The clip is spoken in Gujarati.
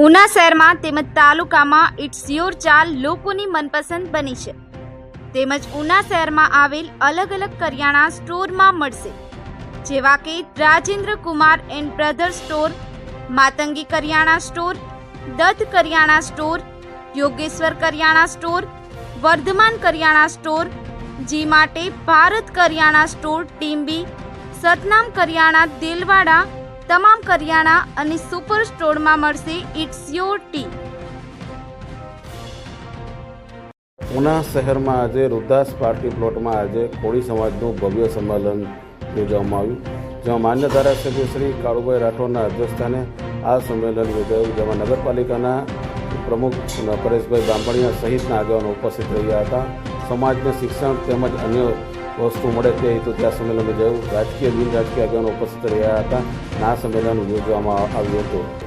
ઉના શહેરમાં તેમજ તાલુકામાં ઇટ્સ યોર ચાલ લોકોની મનપસંદ બની છે. તેમજ ઉના શહેરમાં આવેલ અલગ અલગ કરિયાણા સ્ટોરમાં મળશે. જેવા કે Rajendra Kumar and brother store, Matangi કરિયાણા store, Datt કરિયાણા સ્ટોર, યોગેશ્વર કરિયાણા સ્ટોર, વર્ધમાન કરિયાણા સ્ટોર, જી માટે ભારત કરિયાણા સ્ટોર ટીમ્બી સતનામ કરિયાણા, દિલવાડા તમામ કરિયાણા અને સુપર સ્ટોરમાં મળશે ઇટ્સ યોર ટી ઉના શહેરમાં આજે રુદ્રાસ પાર્ટી પ્લોટમાં આજે કોળી સમાજનું ભવ્ય સંમેલન યોજવામાં આવ્યું. જેમાં માન્ય ધારાસભ્ય શ્રી કાળુભાઈ રાઠોડના અધ્યક્ષસ્થાને આ સંમેલન યોજાયું, જેમાં નગરપાલિકાના પ્રમુખ પરેશભાઈ બાંભણિયા સહિતના આગેવાનો ઉપસ્થિત રહ્યા હતા. સમાજને શિક્ષણ તેમજ અન્ય વસ્તુ મળે તે હેતુ ત્યાં સંમેલનમાં જવું. રાજકીય, બિન રાજકીય આગેવાનો ઉપસ્થિત રહ્યા હતા. આ સંમેલન યોજવામાં આવ્યું હતું.